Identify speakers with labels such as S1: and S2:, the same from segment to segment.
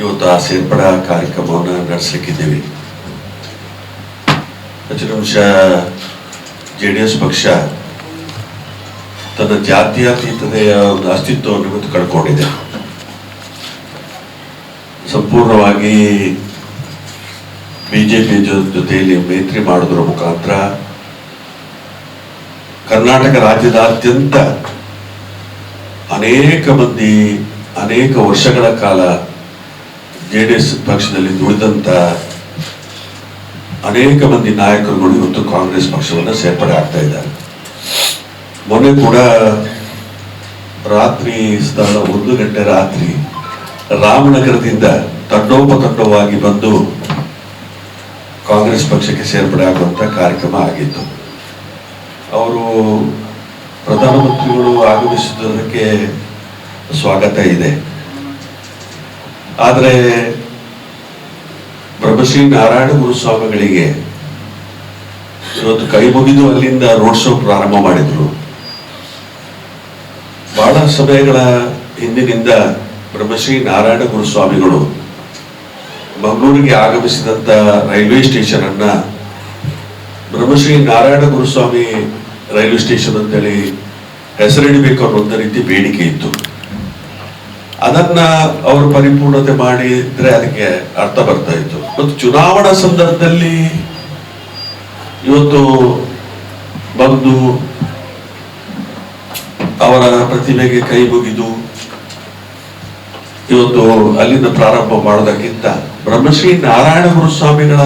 S1: ಇವತ್ತು ಆ ಸೇರ್ಪಡಾ ಕಾರ್ಯಕ್ರಮವನ್ನು ನಡೆಸಲಿಕ್ಕಿದ್ದೀವಿ. ಅಂಶ ಜೆ ಡಿ ಎಸ್ ಪಕ್ಷ ತನ್ನ ಜಾತ್ಯತೀತತೆಯ ಒಂದು ಅಸ್ತಿತ್ವವನ್ನು ಇವತ್ತು ಕಳ್ಕೊಂಡಿದೆ. ಸಂಪೂರ್ಣವಾಗಿ ಬಿಜೆಪಿ ಜೊತೆಯಲ್ಲಿ ಮೈತ್ರಿ ಮಾಡೋದ್ರ ಮುಖಾಂತರ ಕರ್ನಾಟಕ ರಾಜ್ಯದಾದ್ಯಂತ ಅನೇಕ ಮಂದಿ, ಅನೇಕ ವರ್ಷಗಳ ಕಾಲ ಜೆ ಡಿ ಎಸ್ ಪಕ್ಷದಲ್ಲಿ ದುಡಿದಂತ ಅನೇಕ ಮಂದಿ ನಾಯಕರುಗಳು ಇವತ್ತು ಕಾಂಗ್ರೆಸ್ ಪಕ್ಷವನ್ನು ಸೇರ್ಪಡೆ ಆಗ್ತಾ ಇದ್ದಾರೆ. ಮೊನ್ನೆ ಕೂಡ ರಾತ್ರಿ ಸ್ಥಳ ಒಂದು ಗಂಟೆ ರಾತ್ರಿ ರಾಮನಗರದಿಂದ ತಂಡೋಪತಂಡವಾಗಿ ಬಂದು ಕಾಂಗ್ರೆಸ್ ಪಕ್ಷಕ್ಕೆ ಸೇರ್ಪಡೆ ಆಗುವಂಥ ಕಾರ್ಯಕ್ರಮ ಆಗಿತ್ತು. ಅವರು ಪ್ರಧಾನಮಂತ್ರಿಗಳು ಆಗಮಿಸಿದ್ದಕ್ಕೆ ಸ್ವಾಗತ ಇದೆ. ಆದರೆ ಬ್ರಹ್ಮಶ್ರೀ ನಾರಾಯಣ ಗುರುಸ್ವಾಮಿಗಳಿಗೆ ಇವತ್ತು ಕೈ ಮುಗಿದು ಅಲ್ಲಿಂದ ರೋಡ್ ಶೋ ಪ್ರಾರಂಭ ಮಾಡಿದ್ರು. ಬಹಳ ಸಭೆಗಳ ಹಿಂದಿನಿಂದ ಬ್ರಹ್ಮಶ್ರೀ ನಾರಾಯಣ ಗುರುಸ್ವಾಮಿಗಳು ಮಂಗಳೂರಿಗೆ ಆಗಮಿಸಿದಂತ ರೈಲ್ವೆ ಸ್ಟೇಷನ್ ಅನ್ನ ಬ್ರಹ್ಮಶ್ರೀ ನಾರಾಯಣ ಗುರುಸ್ವಾಮಿ ರೈಲ್ವೆ ಸ್ಟೇಷನ್ ಅಂತೇಳಿ ಹೆಸರಿಡಬೇಕು ಅನ್ನೋ ರೀತಿ ಬೇಡಿಕೆ ಇತ್ತು. ಅದನ್ನ ಅವರು ಪರಿಪೂರ್ಣತೆ ಮಾಡಿದ್ರೆ ಅದಕ್ಕೆ ಅರ್ಥ ಬರ್ತಾ ಇತ್ತು. ಮತ್ತು ಚುನಾವಣಾ ಸಂದರ್ಭದಲ್ಲಿ ಇವತ್ತು ಬಂದು ಅವರ ಪ್ರತಿಭೆಗೆ ಕೈ ಮುಗಿದು ಇವತ್ತು ಅಲ್ಲಿಂದ ಪ್ರಾರಂಭ ಮಾಡೋದಕ್ಕಿಂತ ಬ್ರಹ್ಮಶ್ರೀ ನಾರಾಯಣ ಗುರುಸ್ವಾಮಿಗಳ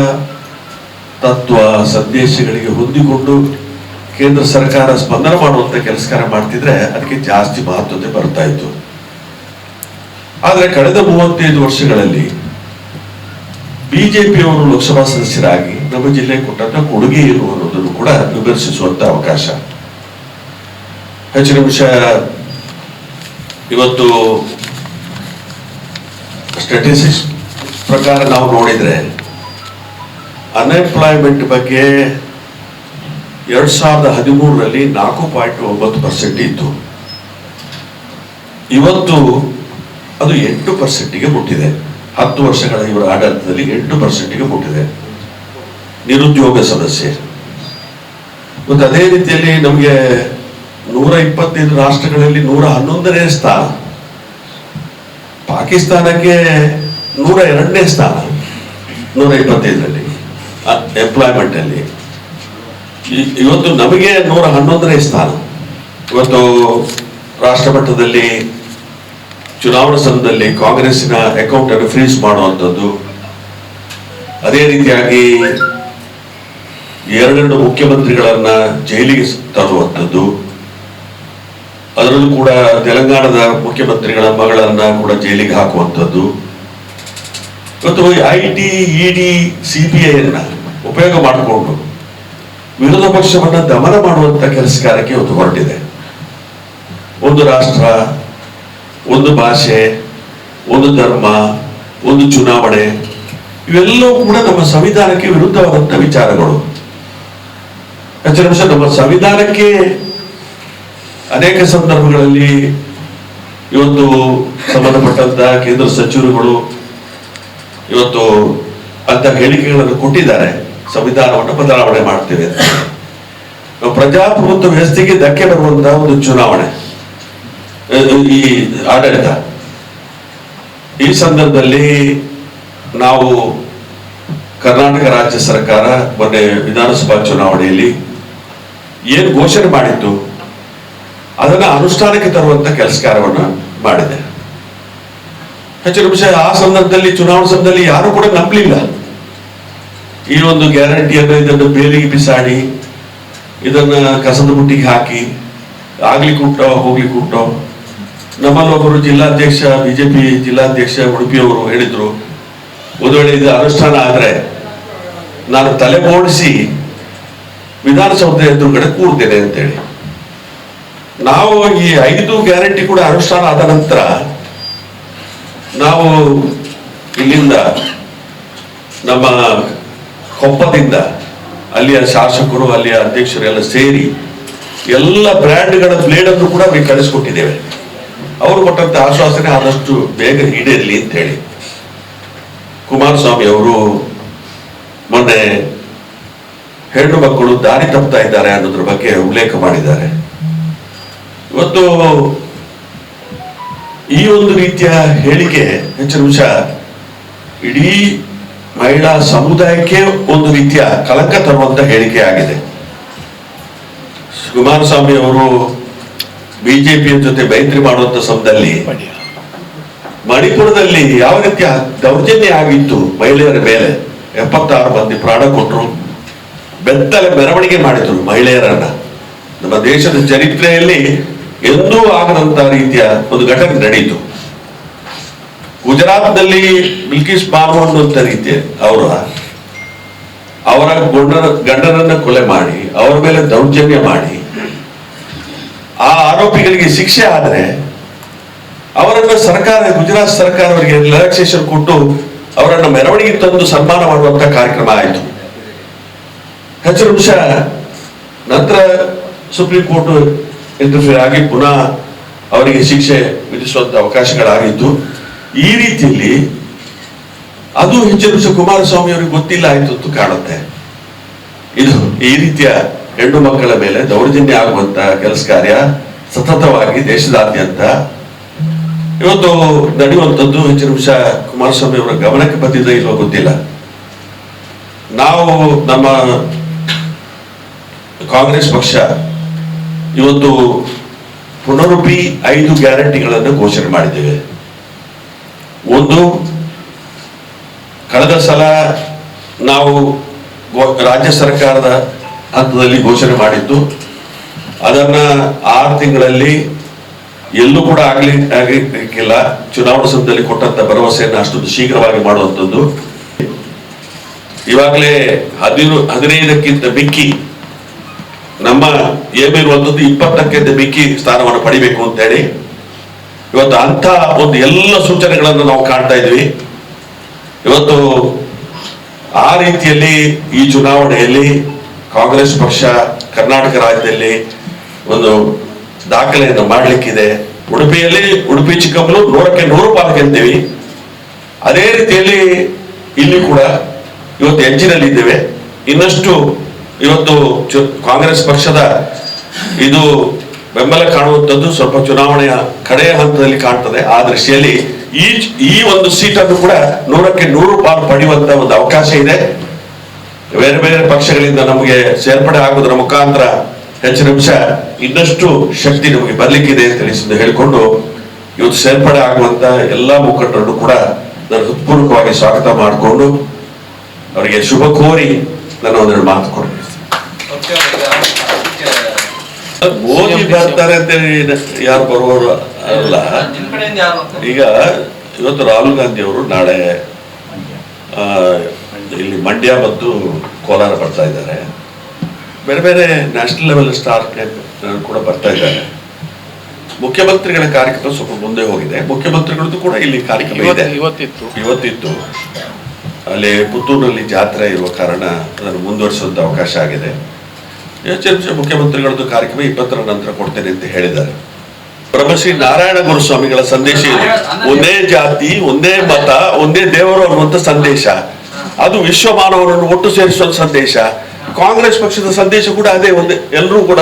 S1: ತತ್ವ, ಸಂದೇಶಗಳಿಗೆ ಹೊಂದಿಕೊಂಡು ಕೇಂದ್ರ ಸರ್ಕಾರ ಸ್ಪಂದನ ಮಾಡುವಂತ ಕೆಲಸ ಮಾಡ್ತಿದ್ರೆ ಅದಕ್ಕೆ ಜಾಸ್ತಿ ಮಹತ್ವತೆ ಬರ್ತಾ ಇತ್ತು. ಆದ್ರೆ ಕಳೆದ ಮೂವತ್ತೈದು ವರ್ಷಗಳಲ್ಲಿ ಬಿಜೆಪಿಯವರು ಲೋಕಸಭಾ ಸದಸ್ಯರಾಗಿ ನಮ್ಮ ಜಿಲ್ಲೆ ಕೊಟ್ಟಂತ ಕೊಡುಗೆ ಏನು ಅನ್ನೋದನ್ನು ಕೂಡ ವಿಮರ್ಶಿಸುವಂತ ಅವಕಾಶ. ಹೆಚ್ಚಿನ ವಿಷಯ, ಇವತ್ತು ಸ್ಟ್ಯಾಟಿಸ್ಟಿಕ್ಸ್ ಪ್ರಕಾರ ನಾವು ನೋಡಿದ್ರೆ ಅನ್ಎಂಪ್ಲಾಯ್ಮೆಂಟ್ ಬಗ್ಗೆ ಎರಡ್ ಸಾವಿರದ ಹದಿಮೂರರಲ್ಲಿ ನಾಲ್ಕು ಪಾಯಿಂಟ್ ಒಂಬತ್ತು ಪರ್ಸೆಂಟ್ ಇತ್ತು. ಇವತ್ತು ಅದು ಎಂಟು ಪರ್ಸೆಂಟಿಗೆ ಮುಟ್ಟಿದೆ. ಹತ್ತು ವರ್ಷಗಳ ಇವರ ಆಡಳಿತದಲ್ಲಿ ಎಂಟು ಪರ್ಸೆಂಟಿಗೆ ಮುಟ್ಟಿದೆ. ನಿರುದ್ಯೋಗ ಸಮಸ್ಯೆ. ಮತ್ತು ಅದೇ ರೀತಿಯಲ್ಲಿ ನಮಗೆ ನೂರ ಇಪ್ಪತ್ತೈದು ರಾಷ್ಟ್ರಗಳಲ್ಲಿ ನೂರ ಹನ್ನೊಂದನೇ ಸ್ಥಾನ. ಪಾಕಿಸ್ತಾನಕ್ಕೆ ನೂರ ಎರಡನೇ ಸ್ಥಾನ. ನೂರ ಇಪ್ಪತ್ತೈದರಲ್ಲಿ ಎಂಪ್ಲಾಯ್ಮೆಂಟ್ ಅಲ್ಲಿ ಇವತ್ತು ನಮಗೆ ನೂರ ಹನ್ನೊಂದನೇ ಸ್ಥಾನ. ಇವತ್ತು ರಾಷ್ಟ್ರ ಮಟ್ಟದಲ್ಲಿ ಚುನಾವಣಾ ಸಂದರ್ಭದಲ್ಲಿ ಕಾಂಗ್ರೆಸ್ಸಿನ ಅಕೌಂಟ್ ಅನ್ನು ಫ್ರೀಸ್ ಮಾಡುವಂಥದ್ದು, ಅದೇ ರೀತಿಯಾಗಿ ಎರಡೆರಡು ಮುಖ್ಯಮಂತ್ರಿಗಳನ್ನ ಜೈಲಿಗೆ ಸ್- ತರುವಂಥದ್ದು, ಅದರಲ್ಲೂ ಕೂಡ ತೆಲಂಗಾಣದ ಮುಖ್ಯಮಂತ್ರಿಗಳ ಮಗಳನ್ನ ಕೂಡ ಜೈಲಿಗೆ ಹಾಕುವಂಥದ್ದು. ಮತ್ತು ಐ ಟಿ ಇಡಿ ಸಿಬಿಐಯನ್ನ ಉಪಯೋಗ ಮಾಡಿಕೊಂಡು ವಿರೋಧ ಪಕ್ಷವನ್ನ ದಮನ ಮಾಡುವಂತ ಕೆಲಸ ಕಾರ್ಯಕ್ಕೆ ಇವತ್ತು ಹೊರಟಿದೆ. ಒಂದು ರಾಷ್ಟ್ರ ಒಂದು ಭಾಷೆ, ಒಂದು ಧರ್ಮ, ಒಂದು ಚುನಾವಣೆ, ಇವೆಲ್ಲವೂ ಕೂಡ ನಮ್ಮ ಸಂವಿಧಾನಕ್ಕೆ ವಿರುದ್ಧವಾದಂತ ವಿಚಾರಗಳು. ನಮ್ಮ ಸಂವಿಧಾನಕ್ಕೆ ಅನೇಕ ಸಂದರ್ಭಗಳಲ್ಲಿ ಇವತ್ತು ಸಂಬಂಧಪಟ್ಟಂತ ಕೇಂದ್ರ ಸಚಿವರುಗಳು ಇವತ್ತು ಅಂತ ಹೇಳಿಕೆಗಳನ್ನು ಕೊಟ್ಟಿದ್ದಾರೆ. ಸಂವಿಧಾನವನ್ನು ಬದಲಾವಣೆ ಮಾಡ್ತೇವೆ. ಪ್ರಜಾಪ್ರಭುತ್ವ ವ್ಯವಸ್ಥೆಗೆ ಧಕ್ಕೆ ಬರುವಂತಹ ಒಂದು ಚುನಾವಣೆ. ಈ ಆಡಳಿತ. ಈ ಸಂದರ್ಭದಲ್ಲಿ ನಾವು ಕರ್ನಾಟಕ ರಾಜ್ಯ ಸರ್ಕಾರ ಮೊನ್ನೆ ವಿಧಾನಸಭಾ ಚುನಾವಣೆಯಲ್ಲಿ ಏನು ಘೋಷಣೆ ಮಾಡಿತ್ತು, ಅದನ್ನ ಅನುಷ್ಠಾನಕ್ಕೆ ತರುವಂತ ಕೆಲಸ ಕಾರ್ಯವನ್ನು ಮಾಡಿದೆ. ಹೆಚ್ಚಿನ ವಿಷಯ ಆ ಸಂದರ್ಭದಲ್ಲಿ, ಚುನಾವಣಾ ಸಂದರ್ಭದಲ್ಲಿ ಯಾರು ಕೂಡ ನಂಬಲಿಲ್ಲ. ಈ ಒಂದು ಗ್ಯಾರಂಟಿಯನ್ನು ಇದನ್ನು ಬೇಲಿಗೆ ಬಿಸಾಡಿ, ಇದನ್ನ ಕಸದ ಬುಟ್ಟಿಗೆ ಹಾಕಿ, ಆಗ್ಲಿಕ್ಕೆ ಹುಟ್ಟೋ ಹೋಗ್ಲಿಕ್ಕೆ ಉಂಟೋ ನಮ್ಮಲ್ಲಿ ಒಬ್ಬರು ಜಿಲ್ಲಾಧ್ಯಕ್ಷ, ಬಿಜೆಪಿ ಜಿಲ್ಲಾಧ್ಯಕ್ಷ ಉಡುಪಿಯವರು ಹೇಳಿದ್ರು ಒಂದು ವೇಳೆ ಇದು ಅನುಷ್ಠಾನ ಆದ್ರೆ ನಾನು ತಲೆ ಬೋಡಿಸಿ ವಿಧಾನಸೌಧ ಎದುರುಗಡೆ ಕೂರ್ತೇನೆ ಅಂತೇಳಿ. ನಾವು ಈ ಐದು ಗ್ಯಾರಂಟಿ ಕೂಡ ಅನುಷ್ಠಾನ ಆದ ನಂತರ ನಾವು ಇಲ್ಲಿಂದ ನಮ್ಮ ಕೊಪ್ಪದಿಂದ ಅಲ್ಲಿಯ ಶಾಸಕರು, ಅಲ್ಲಿಯ ಅಧ್ಯಕ್ಷರು ಎಲ್ಲ ಸೇರಿ ಎಲ್ಲ ಬ್ರ್ಯಾಂಡ್ಗಳ ಬ್ಲೇಡ್ ಅನ್ನು ಕೂಡ ಕಳಿಸ್ಕೊಟ್ಟಿದ್ದೇವೆ ಅವರು ಕೊಟ್ಟಂತ ಆಶ್ವಾಸನೆ ಆದಷ್ಟು ಬೇಗ ಈಡೇರಲಿ ಅಂತ ಹೇಳಿ. ಕುಮಾರಸ್ವಾಮಿ ಅವರು ಮೊನ್ನೆ ಹೆಣ್ಣು ಮಕ್ಕಳು ದಾರಿ ತಪ್ತಾ ಇದ್ದಾರೆ ಅನ್ನೋದ್ರ ಬಗ್ಗೆ ಉಲ್ಲೇಖ ಮಾಡಿದ್ದಾರೆ. ಇವತ್ತು ಈ ಒಂದು ರೀತಿಯ ಹೇಳಿಕೆ ಹೆಚ್ಚಿನ ನಿಮಿಷ ಇಡೀ ಮಹಿಳಾ ಸಮುದಾಯಕ್ಕೆ ಒಂದು ರೀತಿಯ ಕಳಂಕ ತರುವಂತ ಹೇಳಿಕೆ ಆಗಿದೆ. ಕುಮಾರಸ್ವಾಮಿ ಅವರು ಬಿಜೆಪಿಯ ಜೊತೆ ಮೈತ್ರಿ ಮಾಡುವಂತ ಸಮಯದಲ್ಲಿ ಮಣಿಪುರದಲ್ಲಿ ಯಾವ ರೀತಿಯ ದೌರ್ಜನ್ಯ ಆಗಿತ್ತು ಮಹಿಳೆಯರ ಮೇಲೆ? ಎಪ್ಪತ್ತಾರು ಮಂದಿ ಪ್ರಾಣ ಕೊಟ್ಟರು. ಬೆತ್ತಲೆ ಮೆರವಣಿಗೆ ಮಾಡಿದ್ರು ಮಹಿಳೆಯರನ್ನ. ನಮ್ಮ ದೇಶದ ಚರಿತ್ರೆಯಲ್ಲಿ ಎಂದೂ ಆಗದಂತ ರೀತಿಯ ಒಂದು ಘಟನೆ ನಡೆಯಿತು. ಗುಜರಾತ್ನಲ್ಲಿ ಬಿಲ್ಕಿಸ್ ಬಾನು ಅನ್ನುವಂಥ ರೀತಿಯ ಅವರ ಅವರ ಗಂಡನ, ಗಂಡನನ್ನ ಕೊಲೆ ಮಾಡಿ, ಅವರ ಮೇಲೆ ದೌರ್ಜನ್ಯ ಮಾಡಿ ಆ ಆರೋಪಿಗಳಿಗೆ ಶಿಕ್ಷೆ ಆದರೆ ಅವರನ್ನ ಸರ್ಕಾರ, ಗುಜರಾತ್ ಸರ್ಕಾರ ಅವರಿಗೆ ರಿಲ್ಯಾಕ್ಸೇಷನ್ ಕೊಟ್ಟು ಅವರನ್ನು ಮೆರವಣಿಗೆ ತಂದು ಸನ್ಮಾನ ಮಾಡುವಂತ ಕಾರ್ಯಕ್ರಮ ಆಯಿತು. ಹೆಚ್ಚು ನಿಮಿಷ ನಂತರ ಸುಪ್ರೀಂ ಕೋರ್ಟ್ ಇಂಟರ್ಫಿಯರ್ ಆಗಿ ಪುನಃ ಅವರಿಗೆ ಶಿಕ್ಷೆ ವಿಧಿಸುವಂತ ಅವಕಾಶಗಳಾಗಿತ್ತು ಈ ರೀತಿಯಲ್ಲಿ ಅದು ಹೆಚ್ಚು ನಿಮಿಷ ಕುಮಾರಸ್ವಾಮಿ ಅವರಿಗೆ ಗೊತ್ತಿಲ್ಲ ಆಯ್ತು ಕಾಣುತ್ತೆ. ಇದು ಈ ರೀತಿಯ ಹೆಣ್ಣು ಮಕ್ಕಳ ಮೇಲೆ ದೌರ್ಜನ್ಯ ಆಗುವಂತಹ ಕೆಲಸ ಕಾರ್ಯ ಸತತವಾಗಿ ದೇಶದಾದ್ಯಂತ. ಇವತ್ತು ನಡೆಯುವಂಥದ್ದು ಹೆಚ್ಚಿನ ನಿಮಿಷ ಕುಮಾರಸ್ವಾಮಿ ಅವರ ಗಮನಕ್ಕೆ ಬಂದಿದೆ ಇಲ್ವೋ ಗೊತ್ತಿಲ್ಲ. ನಾವು ನಮ್ಮ ಕಾಂಗ್ರೆಸ್ ಪಕ್ಷ ಇವತ್ತು ಪುನರುಪಿ ಐದು ಗ್ಯಾರಂಟಿಗಳನ್ನು ಘೋಷಣೆ ಮಾಡಿದ್ದೇವೆ. ಒಂದು, ಕಳೆದ ಸಲ ನಾವು ರಾಜ್ಯ ಸರ್ಕಾರದ ಹಂತದಲ್ಲಿ ಘೋಷಣೆ ಮಾಡಿದ್ದು. ಅದನ್ನ ಆರು ತಿಂಗಳಲ್ಲಿ ಎಲ್ಲೂ ಕೂಡ ಆಗ್ಲಿ, ಆಗಲಿಕ್ಕಿಲ್ಲ. ಚುನಾವಣಾ ಸಮಯದಲ್ಲಿ ಕೊಟ್ಟಂತ ಭರವಸೆಯನ್ನು ಅಷ್ಟೊಂದು ಶೀಘ್ರವಾಗಿ ಮಾಡುವಂಥದ್ದು. ಇವಾಗಲೇ ಹದಿನೂ ಹದಿನೈದಕ್ಕಿಂತ ಮಿಕ್ಕಿ ನಮ್ಮ ಏಮ್ ಇರುವಂಥದ್ದು ಇಪ್ಪತ್ತಕ್ಕಿಂತ ಮಿಕ್ಕಿ ಸ್ಥಾನವನ್ನು ಪಡಿಬೇಕು ಅಂತೇಳಿ ಇವತ್ತು ಅಂತ ಒಂದು ಎಲ್ಲ ಸೂಚನೆಗಳನ್ನು ನಾವು ಕಾಣ್ತಾ ಇದ್ವಿ. ಇವತ್ತು ಆ ರೀತಿಯಲ್ಲಿ ಈ ಚುನಾವಣೆಯಲ್ಲಿ ಕಾಂಗ್ರೆಸ್ ಪಕ್ಷ ಕರ್ನಾಟಕ ರಾಜ್ಯದಲ್ಲಿ ಒಂದು ದಾಖಲೆಯನ್ನು ಮಾಡಲಿಕ್ಕಿದೆ. ಉಡುಪಿಯಲ್ಲಿ, ಉಡುಪಿ, ಚಿಕ್ಕಮಗಳೂರು, ನೂರಕ್ಕೆ ನೂರು ಪಾಲು ಅಂತೀವಿ ಅದೇ ರೀತಿಯಲ್ಲಿ ಇಲ್ಲಿ ಕೂಡ ಇವತ್ತು ಹೆಜ್ಜಿನಲ್ಲಿ ಇದ್ದೇವೆ. ಇನ್ನಷ್ಟು ಇವತ್ತು ಕಾಂಗ್ರೆಸ್ ಪಕ್ಷದ ಇದು ಬೆಂಬಲ ಕಾಣುವಂಥದ್ದು ಸ್ವಲ್ಪ ಚುನಾವಣೆಯ ಕಡೆಯ ಹಂತದಲ್ಲಿ ಕಾಣ್ತದೆ. ಆ ದೃಷ್ಟಿಯಲ್ಲಿ ಈ ಈ ಒಂದು ಸೀಟನ್ನು ಕೂಡ ನೂರಕ್ಕೆ ನೂರು ಪಾಲು ಪಡೆಯುವಂತ ಒಂದು ಅವಕಾಶ ಇದೆ. ಬೇರೆ ಬೇರೆ ಪಕ್ಷಗಳಿಂದ ನಮಗೆ ಸೇರ್ಪಡೆ ಆಗುವುದರ ಮುಖಾಂತರ ಹೆಚ್ಚಿನ ಅಂಶ ಇನ್ನಷ್ಟು ಶಕ್ತಿ ನಮಗೆ ಬರ್ಲಿಕ್ಕಿದೆ ಅಂತ ತಿಳಿಸಿ ಹೇಳಿಕೊಂಡು ಇವತ್ತು ಸೇರ್ಪಡೆ ಆಗುವಂತ ಎಲ್ಲಾ ಮುಖಂಡರನ್ನು ಕೂಡ ನಾನು ಹೃತ್ಪೂರ್ವಕವಾಗಿ ಸ್ವಾಗತ ಮಾಡಿಕೊಂಡು ಅವರಿಗೆ ಶುಭ ಕೋರಿ ನನ್ನ ಒಂದೆರಡು ಮಾತು ಕೊಡ್ತೀನಿ. ಮೋದಿ ಬರ್ತಾರೆ ಅಂತ ಯಾರು ಬರುವವರು ಅಲ್ಲ. ಈಗ ಇವತ್ತು ರಾಹುಲ್ ಗಾಂಧಿ ಅವರು ನಾಳೆ ಇಲ್ಲಿ ಮಂಡ್ಯ ಮತ್ತು ಕೋಲಾರ ಬರ್ತಾ ಇದ್ದಾರೆ. ಬೇರೆ ಬೇರೆ ನ್ಯಾಷನಲ್ ಲೆವೆಲ್ ಸ್ಟಾರ್ ಕೂಡ ಬರ್ತಾ ಇದ್ದಾರೆ. ಮುಖ್ಯಮಂತ್ರಿಗಳ ಕಾರ್ಯಕ್ರಮ ಸ್ವಲ್ಪ ಮುಂದೆ ಹೋಗಿದೆ. ಮುಖ್ಯಮಂತ್ರಿಗಳದ್ದು ಕೂಡ ಇಲ್ಲಿ ಕಾರ್ಯಕ್ರಮ ಇದೆ.
S2: ಇವತ್ತಿತ್ತು.
S1: ಇವತ್ತಿತ್ತು. ಅಲ್ಲಿ ಪುತ್ತೂರಿನಲ್ಲಿ ಜಾತ್ರೆ ಇರುವ ಕಾರಣ ಅದನ್ನು ಮುಂದುವರಿಸುವಂತ ಅವಕಾಶ ಆಗಿದೆ. ಹೆಚ್ಚು ಮುಖ್ಯಮಂತ್ರಿಗಳದ್ದು ಕಾರ್ಯಕ್ರಮ ಇಪ್ಪತ್ತರ ನಂತರ ಕೊಡ್ತೇನೆ ಅಂತ ಹೇಳಿದ್ದಾರೆ. ಬ್ರಹ್ಮಶ್ರೀ ನಾರಾಯಣ ಗುರುಸ್ವಾಮಿಗಳ ಸಂದೇಶ ಇದೆ. ಒಂದೇ ಜಾತಿ ಒಂದೇ ಮತ ಒಂದೇ ದೇವರು ಅನ್ನುವಂಥ ಸಂದೇಶ. ಅದು ವಿಶ್ವ ಮಾನವರನ್ನು ಒಟ್ಟು ಸೇರಿಸುವ ಸಂದೇಶ. ಕಾಂಗ್ರೆಸ್ ಪಕ್ಷದ ಸಂದೇಶ ಕೂಡ ಅದೇ ಒಂದೇ ಎಲ್ಲರೂ ಕೂಡ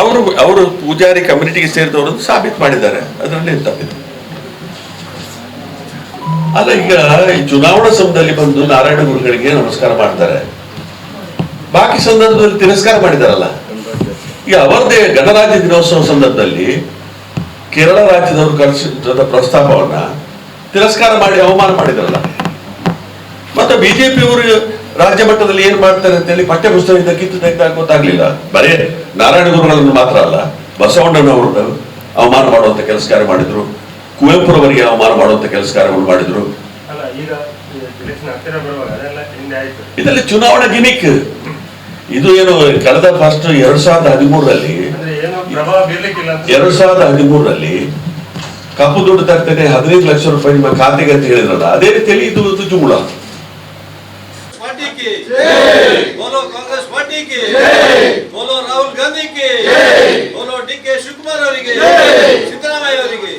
S1: ಅವರು ಅವರು ಪೂಜಾರಿ ಕಮ್ಯುನಿಟಿಗೆ ಸೇರಿದವರು ಸಾಬೀತು ಮಾಡಿದ್ದಾರೆ. ಅದರಲ್ಲಿ ತಪ್ಪಿದೆ? ಅಲ್ಲ ಈಗ ಈ ಚುನಾವಣಾ ಸಮಯದಲ್ಲಿ ಬಂದು ನಾರಾಯಣ ಗುರುಗಳಿಗೆ ನಮಸ್ಕಾರ ಮಾಡ್ತಾರೆ. ಬಾಕಿ ಸಂದರ್ಭದಲ್ಲಿ ತಿರಸ್ಕಾರ ಮಾಡಿದಾರಲ್ಲ. ಈಗ ಅವರದೇ ಗಣರಾಜ್ಯ ದಿನೋತ್ಸವ ಸಂದರ್ಭದಲ್ಲಿ ಕೇರಳ ರಾಜ್ಯದವರು ಕಳಿಸಿದ ಪ್ರಸ್ತಾಪವನ್ನ ತಿರಸ್ಕಾರ ಮಾಡಿ ಅವಮಾನ ಮಾಡಿದ್ರಲ್ಲ. ಮತ್ತೆ ಬಿಜೆಪಿ ಅವರು ರಾಜ್ಯ ಮಟ್ಟದಲ್ಲಿ ಏನ್ ಮಾಡ್ತಾರೆ ಅಂತ ಹೇಳಿ ಪಠ್ಯಪುಸ್ತಕದಿಂದ ಕಿತ್ತು ತೆಗೆದಾಗ ಗೊತ್ತಾಗ್ಲಿಲ್ಲ. ಬರೇ ನಾರಾಯಣ ಗುರುಗಳನ್ನು ಮಾತ್ರ ಅಲ್ಲ ಬಸವಣ್ಣನವರು ಅವಮಾನ ಮಾಡುವಂತ ಕೆಲಸ ಕಾರ್ಯ ಮಾಡಿದ್ರು ಕುವೆಂಪುರವರಿಗೆ ಅವಮಾನ ಮಾಡುವಂತ ಕೆಲಸ ಕಾರ್ಯವನ್ನು ಮಾಡಿದ್ರು ಇದರಲ್ಲಿ ಚುನಾವಣಾ ಗಿಮಿಕ್. ಇದು ಏನು ಕಳೆದ ಫಸ್ಟ್ ಎರಡ್ ಸಾವಿರದ ಹದಿಮೂರರಲ್ಲಿ ಎರಡ್ ಸಾವಿರದ ಹದಿಮೂರರಲ್ಲಿ ಕಪ್ಪು ದುಡ್ಡು ತರ್ತೇನೆ ಹದಿನೈದು ಲಕ್ಷ ರೂಪಾಯಿ ನಿಮ್ಮ ಖಾತೆಗೆ ಅಂತ ಹೇಳಿದ್ರಲ್ಲ ಅದೇ ರೀತಿಯಲ್ಲಿ ಇದು ಇದು ಜುಗುಳ
S3: ಸಿದ್ದರಾಮಯ್ಯ ಅವರಿಗೆ.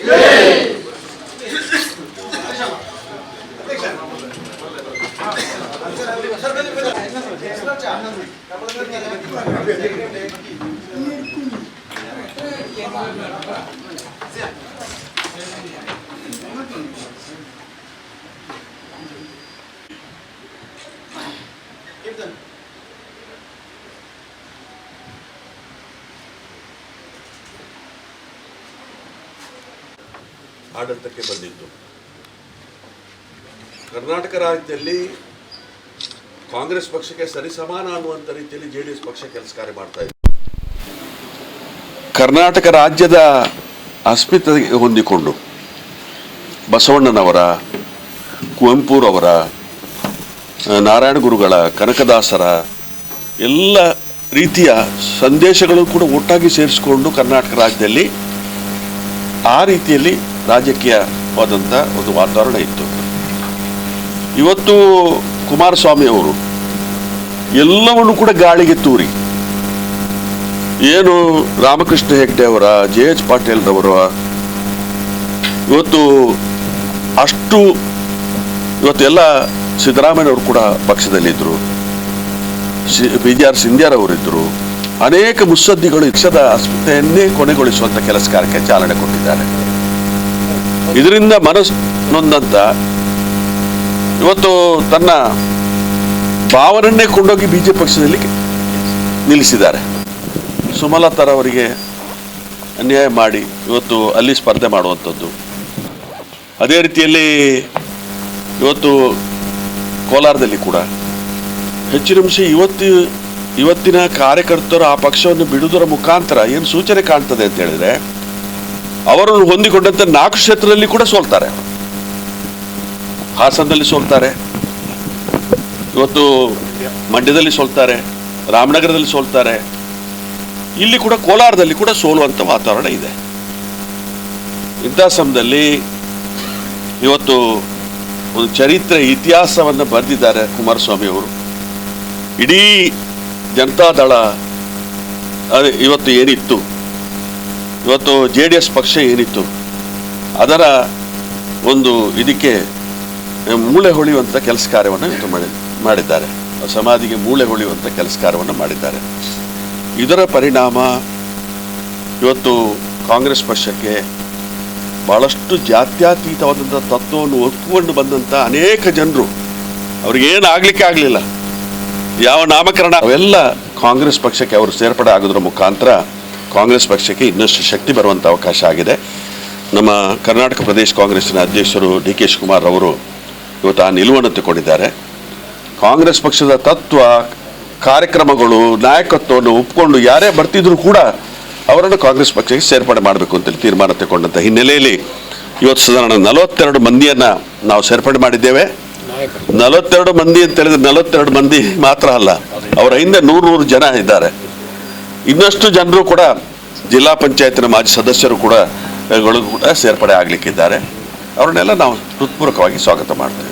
S1: ಆಡಳಿತಕ್ಕೆ ಬಂದಿತ್ತು ಕರ್ನಾಟಕ ರಾಜ್ಯದಲ್ಲಿ ಕಾಂಗ್ರೆಸ್ ಪಕ್ಷಕ್ಕೆ ಸರಿಸಮಾನ ಅನ್ನುವಂಥ ರೀತಿಯಲ್ಲಿ ಜೆ ಡಿ ಎಸ್ ಪಕ್ಷ ಕೆಲಸ ಕಾರ್ಯ ಮಾಡ್ತಾ ಇದೆ. ಕರ್ನಾಟಕ ರಾಜ್ಯದ ಅಸ್ಮಿತೆಗೆ ಹೊಂದಿಕೊಂಡು ಬಸವಣ್ಣನವರ, ಕುವೆಂಪುರವರ ನಾರಾಯಣ ಗುರುಗಳ, ಕನಕದಾಸರ ಎಲ್ಲ ರೀತಿಯ ಸಂದೇಶಗಳು ಕೂಡ ಒಟ್ಟಾಗಿ ಸೇರಿಸಿಕೊಂಡು ಕರ್ನಾಟಕ ರಾಜ್ಯದಲ್ಲಿ ಆ ರೀತಿಯಲ್ಲಿ ರಾಜಕೀಯವಾದಂಥ ಒಂದು ವಾತಾವರಣ ಇತ್ತು. ಇವತ್ತು ಕುಮಾರಸ್ವಾಮಿ ಅವರು ಎಲ್ಲವನ್ನು ಕೂಡ ಗಾಳಿಗೆ ತೂರಿ. ಏನು ರಾಮಕೃಷ್ಣ ಹೆಗ್ಡೆ ಅವರ, ಜೆ ಎಚ್ ಪಾಟೀಲ್ರವರ ಇವತ್ತು ಅಷ್ಟು ಇವತ್ತೆಲ್ಲ ಸಿದ್ದರಾಮಯ್ಯನವರು ಕೂಡ ಪಕ್ಷದಲ್ಲಿದ್ದರು. ಬಿ ಜಿ ಆರ್ ಸಿಂಧ್ಯಾರವರಿದ್ದರು ಅನೇಕ ಮುಸ್ಸದ್ದಿಗಳು ಇಕ್ಷದ ಅಸ್ಮಿತೆಯನ್ನೇ ಕೊನೆಗೊಳಿಸುವಂಥ ಕೆಲಸ ಕಾರ್ಯಕ್ಕೆ ಚಾಲನೆ ಕೊಟ್ಟಿದ್ದಾರೆ. ಇದರಿಂದ ಮನಸ್ಸು ನೊಂದಂತ ಇವತ್ತು ತನ್ನ ಭಾವನನ್ನೇ ಕೊಂಡೋಗಿ ಬಿ ಜೆ ಪಕ್ಷದಲ್ಲಿ ನಿಲ್ಲಿಸಿದ್ದಾರೆ. ಸುಮಲತಾರವರಿಗೆ ಅನ್ಯಾಯ ಮಾಡಿ ಇವತ್ತು ಅಲ್ಲಿ ಸ್ಪರ್ಧೆ ಮಾಡುವಂಥದ್ದು. ಅದೇ ರೀತಿಯಲ್ಲಿ ಇವತ್ತು ಕೋಲಾರದಲ್ಲಿ ಕೂಡ. ಹೆಚ್ಚಿನ ಅಂಶ ಇವತ್ತು ಇವತ್ತಿನ ಕಾರ್ಯಕರ್ತರು ಆ ಪಕ್ಷವನ್ನು ಬಿಡುವುದರ ಮುಖಾಂತರ ಏನು ಸೂಚನೆ ಕಾಣ್ತದೆ ಅಂತ ಹೇಳಿದ್ರೆ, ಅವರನ್ನು ಹೊಂದಿಕೊಂಡಂತೆ ನಾಲ್ಕು ಕ್ಷೇತ್ರದಲ್ಲಿ ಕೂಡ ಸೋಲ್ತಾರೆ. ಹಾಸನದಲ್ಲಿ ಸೋಲ್ತಾರೆ. ಇವತ್ತು ಮಂಡ್ಯದಲ್ಲಿ ಸೋಲ್ತಾರೆ, ರಾಮನಗರದಲ್ಲಿ ಸೋಲ್ತಾರೆ. ಇಲ್ಲಿ ಕೂಡ ಕೋಲಾರದಲ್ಲಿ ಕೂಡ ಸೋಲುವಂಥ ವಾತಾವರಣ ಇದೆ. ಇಂಥ ಸಮಯದಲ್ಲಿ ಇವತ್ತು ಒಂದು ಚರಿತ್ರೆ, ಇತಿಹಾಸವನ್ನು ಬರೆದಿದ್ದಾರೆ ಕುಮಾರಸ್ವಾಮಿ ಅವರು. ಇಡೀ ಜನತಾದಳ ಇವತ್ತು ಏನಿತ್ತು? ಇವತ್ತು ಜೆ ಡಿ ಎಸ್ ಪಕ್ಷ ಏನಿತ್ತು? ಅದರ ಒಂದು ಇದಕ್ಕೆ ಮೂಳೆ ಹೊಳೆಯುವಂಥ ಕೆಲಸ ಕಾರ್ಯವನ್ನು ಇದು ಮಾಡಿ, ಮಾಡಿದ್ದಾರೆ. ಸಮಾಧಿಗೆ ಮೂಳೆ ಹೊಳೆಯುವಂಥ ಕೆಲಸ ಕಾರ್ಯವನ್ನು ಮಾಡಿದ್ದಾರೆ. ಇದರ ಪರಿಣಾಮ ಇವತ್ತು ಕಾಂಗ್ರೆಸ್ ಪಕ್ಷಕ್ಕೆ ಭಾಳಷ್ಟು ಜಾತ್ಯತೀತವಾದಂಥ ತತ್ವವನ್ನು ಒಪ್ಪಿಕೊಂಡು ಬಂದಂಥ ಅನೇಕ ಜನರು ಅವ್ರಿಗೇನು ಆಗಲಿಕ್ಕೆ ಆಗಲಿಲ್ಲ. ಯಾವ ನಾಮಕರಣ ಅವೆಲ್ಲ ಕಾಂಗ್ರೆಸ್ ಪಕ್ಷಕ್ಕೆ ಅವರು ಸೇರ್ಪಡೆ ಆಗೋದ್ರ ಮುಖಾಂತರ ಕಾಂಗ್ರೆಸ್ ಪಕ್ಷಕ್ಕೆ ಇನ್ನಷ್ಟು ಶಕ್ತಿ ಬರುವಂಥ ಅವಕಾಶ ಆಗಿದೆ. ನಮ್ಮ ಕರ್ನಾಟಕ ಪ್ರದೇಶ ಕಾಂಗ್ರೆಸ್ಸಿನ ಅಧ್ಯಕ್ಷರು ಡಿ ಕೆ ಶಿವಕುಮಾರ್ ಅವರು ಇವತ್ತು ಆ ನಿಲುವನ್ನು ತಗೊಂಡಿದ್ದಾರೆ ಕಾಂಗ್ರೆಸ್ ಪಕ್ಷದ ತತ್ವ, ಕಾರ್ಯಕ್ರಮಗಳು, ನಾಯಕತ್ವವನ್ನು ಒಪ್ಪಿಕೊಂಡು ಯಾರೇ ಬರ್ತಿದ್ರು ಕೂಡ ಅವರನ್ನು ಕಾಂಗ್ರೆಸ್ ಪಕ್ಷಕ್ಕೆ ಸೇರ್ಪಡೆ ಮಾಡಬೇಕು ಅಂತೇಳಿ ತೀರ್ಮಾನ ತಗೊಂಡಂಥ ಹಿನ್ನೆಲೆಯಲ್ಲಿ ಇವತ್ತು ಸಾಧಾರಣ ನಲವತ್ತೆರಡು ಮಂದಿಯನ್ನು ನಾವು ಸೇರ್ಪಡೆ ಮಾಡಿದ್ದೇವೆ. ನಲವತ್ತೆರಡು ಮಂದಿ ಅಂತ ಹೇಳಿದ್ರೆ ನಲವತ್ತೆರಡು ಮಂದಿ ಮಾತ್ರ ಅಲ್ಲ, ಅವರ ಹಿಂದೆ ನೂರು ನೂರು ಜನ ಇದ್ದಾರೆ. ಇನ್ನಷ್ಟು ಜನರು ಕೂಡ ಜಿಲ್ಲಾ ಪಂಚಾಯತಿನ ಮಾಜಿ ಸದಸ್ಯರು ಕೂಡ ಕೂಡ ಸೇರ್ಪಡೆ ಆಗಲಿಕ್ಕಿದ್ದಾರೆ. ಅವ್ರನ್ನೆಲ್ಲ ನಾವು ಹೃತ್ಪೂರ್ವಕವಾಗಿ ಸ್ವಾಗತ ಮಾಡ್ತೇವೆ?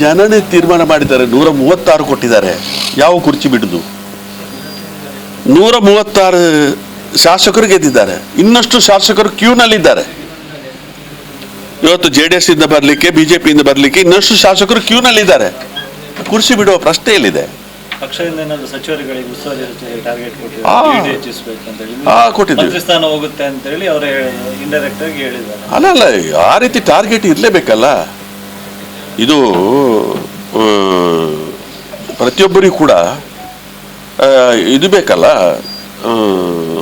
S1: ಜನನೇ ತೀರ್ಮಾನ ಮಾಡಿದ್ದಾರೆ. ನೂರ ಮೂವತ್ತಾರು ಕೊಟ್ಟಿದ್ದಾರೆ. ಯಾವ ಕುರ್ಚಿ ಬಿಡುದು? ನೂರ ಮೂವತ್ತಾರು ಶಾಸಕರು ಗೆದ್ದಿದ್ದಾರೆ. ಇನ್ನಷ್ಟು ಶಾಸಕರು ಕ್ಯೂನಲ್ಲಿದ್ದಾರೆ. ಇವತ್ತು ಜೆ ಡಿ ಎಸ್ ಇಂದ ಬರಲಿಕ್ಕೆ ಬಿಜೆಪಿಯಿಂದ ಬರಲಿಕ್ಕೆ ಇನ್ನಷ್ಟು ಶಾಸಕರು ಕ್ಯೂನಲ್ಲಿದ್ದಾರೆ. ಕುರ್ಚಿ ಬಿಡುವ ಪ್ರಶ್ನೆ ಎಲ್ಲಿದೆ
S4: ಪಕ್ಷದಿಂದ ಏನಾದ್ರು ಸಚಿವರುಗಳಿಗೆ ಉಸ್ತುವಾರಿ ಸಚಿವರಿಗೆ ಟಾರ್ಗೆಟ್. ಕೊಟ್ಟಿದ್ದಾರೆ ಹೆಚ್ಚಿಸ್ಬೇಕು ಅಂತ ಹೇಳಿ
S1: ಕೊಟ್ಟಿದ್ದೀವಿ.
S4: ಮಂತ್ರಿ ಹೋಗುತ್ತೆ ಅಂತ ಹೇಳಿ ಅವರೇ ಇಂಡೈರೆಕ್ಟ್ ಆಗಿ ಹೇಳಿದ್ದಾರೆ.
S1: ಅಲ್ಲ ಅಲ್ಲ ಆ ರೀತಿ ಟಾರ್ಗೆಟ್ ಇರಲೇಬೇಕಲ್ಲ. ಇದು ಪ್ರತಿಯೊಬ್ಬರಿಗೂ ಕೂಡ ಇದು ಬೇಕಲ್ಲ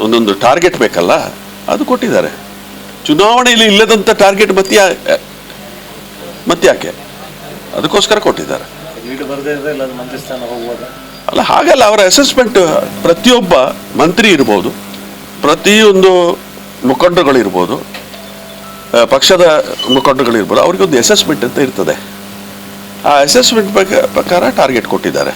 S1: ಒಂದೊಂದು ಟಾರ್ಗೆಟ್ ಬೇಕಲ್ಲ ಅದು ಕೊಟ್ಟಿದ್ದಾರೆ. ಚುನಾವಣೆಯಲ್ಲಿ ಇಲ್ಲದಂತ ಟಾರ್ಗೆಟ್ ಮತ್ತೆ ಮತ್ತೆ ಯಾಕೆ ಅದಕ್ಕೋಸ್ಕರ ಕೊಟ್ಟಿದ್ದಾರೆ. ಅಲ್ಲ, ಹಾಗಲ್ಲ, ಅವರ ಅಸೆಸ್ಮೆಂಟ್ ಪ್ರತಿಯೊಬ್ಬ ಮಂತ್ರಿ ಇರ್ಬೋದು, ಪ್ರತಿಯೊಂದು ಮುಖಂಡರುಗಳಿರ್ಬೋದು ಪಕ್ಷದ ಮುಖಂಡರುಗಳಿರ್ಬೋದು, ಅವ್ರಿಗೊಂದು ಅಸೆಸ್ಮೆಂಟ್ ಅಂತ ಇರ್ತದೆ. ಆ ಅಸೆಸ್ಮೆಂಟ್ ಪ್ರಕಾರ ಟಾರ್ಗೆಟ್ ಕೊಟ್ಟಿದ್ದಾರೆ.